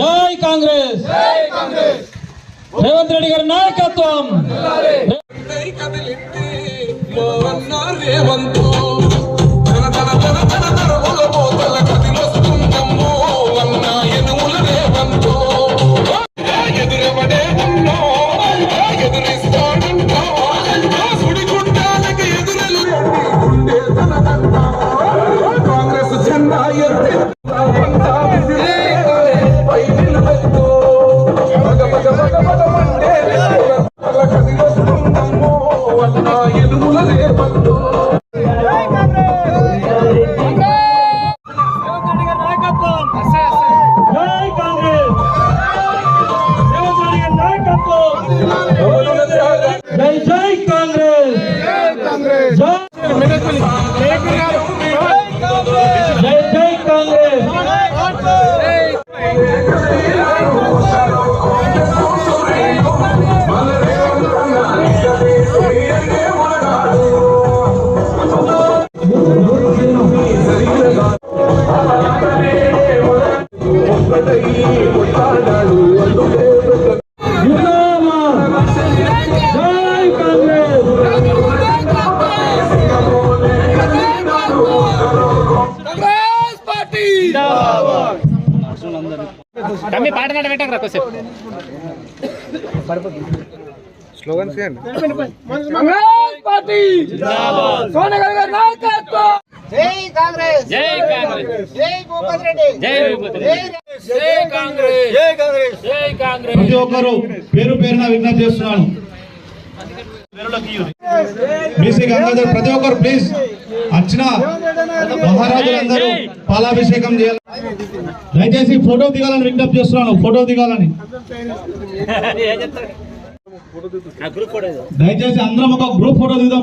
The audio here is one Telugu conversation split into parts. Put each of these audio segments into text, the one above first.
జై కాంగ్రెస్. రేవంత్ రెడ్డి గారి నాయకత్వం. రేవంత్ తమ్మి పాట నాట పెట్టకరా కొద్దిసేపు. జై కాంగ్రెస్! జై కాంగ్రెస్! జై భూపతి రెడ్డి! జై భూపతి రెడ్డి. జై కాంగ్రెస్! జై కాంగ్రెస్! జై కాంగ్రెస్! ప్రతి ఒక్కరు పేరు పేరున విజ్ఞప్తి చేస్తున్నాను. బీసీ గంగాధర్ ప్రతి ఒక్కరు ప్లీజ్ వచ్చిన మహారాజులందరూ పాలాభిషేకం చేయాలి. దయచేసి ఫోటో దిగాలని విజ్ఞప్తి చేస్తున్నాను ఫోటో దిగాలని. దయచేసి అందరం ఒక గ్రూప్ ఫోటో దిగుదాం.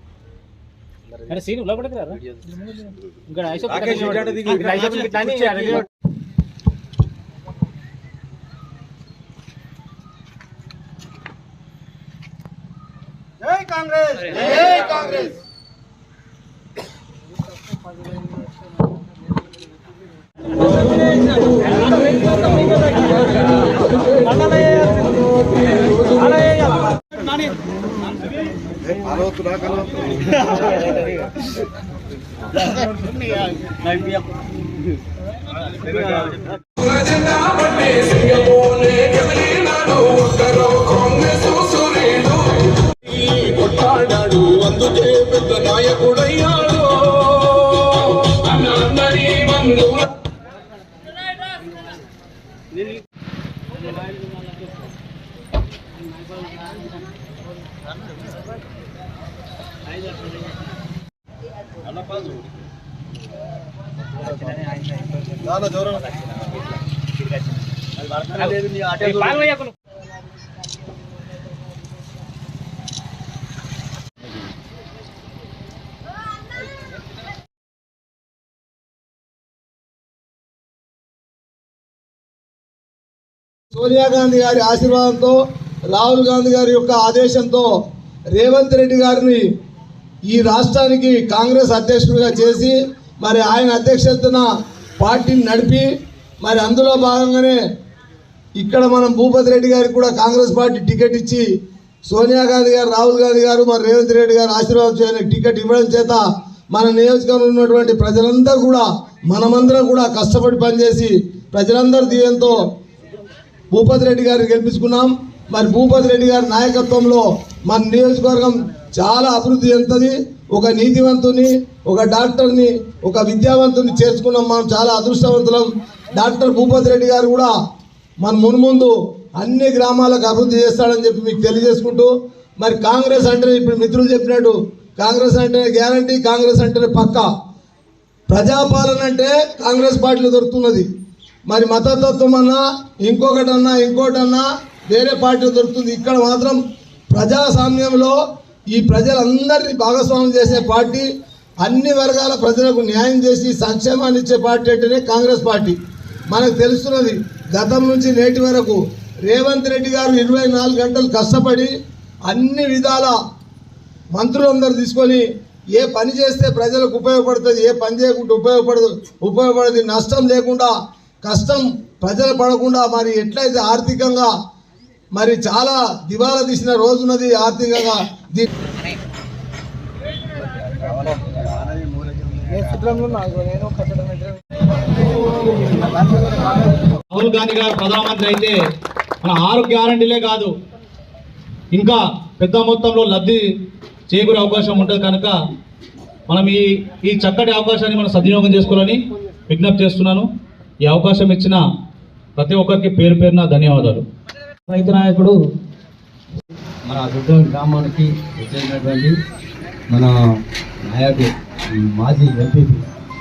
అరే సీన్ ఉల్ల పడకరా ఇంకా ఐసో ఇక్కడ ఐసో జై కాంగ్రెస్! జై కాంగ్రెస్! జెండా పట్టే సింగమోలే కదిలినాడు ఒక్కరో కాంగ్రెస్ సూర్యుడు ఈ కొట్టాడాడు అందుకే పెద్ద నాయకుడయ్యాడు అన్న అందరి బంధువుల పాలు వేయకును సోనియా గాంధీ గారి ఆశీర్వాదంతో రాహుల్ గాంధీ గారి యొక్క ఆదేశంతో రేవంత్ రెడ్డి గారిని ఈ రాష్ట్రానికి కాంగ్రెస్ అధ్యక్షుడిగా చేసి మరి ఆయన అధ్యక్షతన పార్టీని నడిపి మరి అందులో భాగంగానే ఇక్కడ మనం భూపతి రెడ్డి గారికి కూడా కాంగ్రెస్ పార్టీ టికెట్ ఇచ్చి సోనియా గాంధీ గారు రాహుల్ గాంధీ గారు మరి రేవంత్ రెడ్డి గారు ఆశీర్వాదం చేయడానికి టికెట్ ఇవ్వడం చేత మన నియోజకవర్గంలో ఉన్నటువంటి ప్రజలందరూ కూడా మనమందరం కూడా కష్టపడి పనిచేసి ప్రజలందరూ దీయంతో భూపతి రెడ్డి గారిని గెలిపించుకున్నాం. మరి భూపతి రెడ్డి గారి నాయకత్వంలో మన నియోజకవర్గం చాలా అభివృద్ధి చెందుతుంది. ఒక నీతివంతుని ఒక డాక్టర్ని ఒక విద్యావంతుని చేర్చుకున్నాం మనం చాలా అదృష్టవంతులం. డాక్టర్ భూపతి రెడ్డి గారు కూడా మన మున్ముందు అన్ని గ్రామాలకు అభివృద్ధి చేస్తాడని చెప్పి మీకు తెలియజేసుకుంటూ మరి కాంగ్రెస్ అంటే ఇప్పుడు మిత్రులు చెప్పినట్టు కాంగ్రెస్ అంటే గ్యారంటీ కాంగ్రెస్ అంటే పక్కా. ప్రజాపాలన అంటే కాంగ్రెస్ పార్టీలో దొరుకుతున్నది. మరి మతతత్వం అన్నా ఇంకొకటన్నా ఇంకోటన్నా వేరే పార్టీలో దొరుకుతుంది. ఇక్కడ మాత్రం ప్రజాస్వామ్యంలో ఈ ప్రజలందరినీ భాగస్వామ్యం చేసే పార్టీ అన్ని వర్గాల ప్రజలకు న్యాయం చేసి సంక్షేమాన్ని ఇచ్చే పార్టీ అంటేనే కాంగ్రెస్ పార్టీ. మనకు తెలుస్తున్నది గతం నుంచి నేటి వరకు రేవంత్ రెడ్డి గారు ఇరవై నాలుగు గంటలు కష్టపడి అన్ని విధాల మంత్రులందరూ తీసుకొని ఏ పని చేస్తే ప్రజలకు ఉపయోగపడుతుంది ఏ పని చేయకుండా ఉపయోగపడదు ఉపయోగపడదు నష్టం లేకుండా కష్టం ప్రజలు పడకుండా మరి ఎట్లయితే ఆర్థికంగా మరి చాలా దివాలా తీసిన రోజున్నది ఆర్థికంగా దీ- రాహుల్ గాంధీ గారు ప్రధానమంత్రి అయితే మన ఆరు గ్యారంటీలే కాదు ఇంకా పెద్ద మొత్తంలో లబ్ధి చేకూరే అవకాశం ఉంటుంది కనుక మనం ఈ ఈ చక్కటి అవకాశాన్ని మనం సద్వినియోగం చేసుకోవాలని విజ్ఞప్తి చేస్తున్నాను. ఈ అవకాశం ఇచ్చిన ప్రతి ఒక్కరికి పేరు పేరున ధన్యవాదాలు. రైతు నాయకుడు మన దుర్గ గ్రామానికి వచ్చేసినటువంటి మన నాయకుడు మాజీ ఎంపీ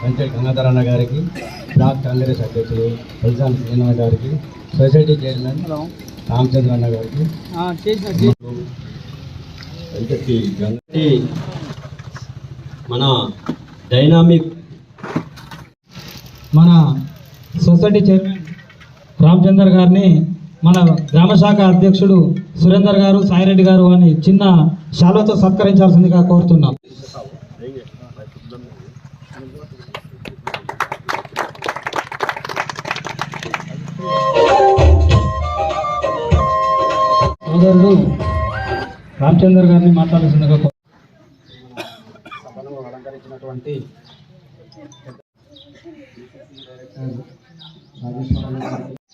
వెంకట గంగాధర్ అన్న గారికి బ్లాక్ కాంగ్రెస్ అధ్యక్షులు బల్సాన్ శ్రీనాథ్ గారికి సొసైటీ చైర్మన్ రామచంద్ర అన్న గారికి. వెంకటి గంగటి మన డైనామిక్ మన సొసైటీ చైర్మన్ రామచందర్ గారిని మన గ్రామ శాఖ అధ్యక్షుడు సురేందర్ గారు సాయిరెడ్డి గారు అని చిన్న శాలతో సత్కరించాల్సిందిగా కోరుతున్నాం. సోదరుడు రామచందర్ గారిని మాట్లాడాల్సిందిగా కోరు- సభను అలంకరించినటువంటి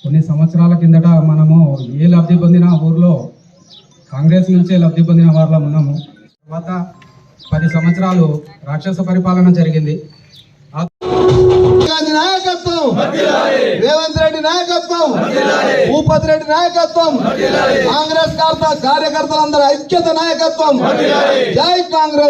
కొన్ని సంవత్సరాల కిందట మనము ఏ లబ్ధి పొందిన ఊర్లో కాంగ్రెస్ నుంచే లబ్ధి పొందిన వారిలో ఉన్నాము. తర్వాత పది సంవత్సరాలు రాక్షస పరిపాలన జరిగింది. గాంధీ నాయకత్వం! రేవంత్ రెడ్డి నాయకత్వం! భూపతి రెడ్డి నాయకత్వం! కాంగ్రెస్ కార్త కార్యకర్తలందరూ ఐక్యత నాయకత్వం! జై కాంగ్రెస్!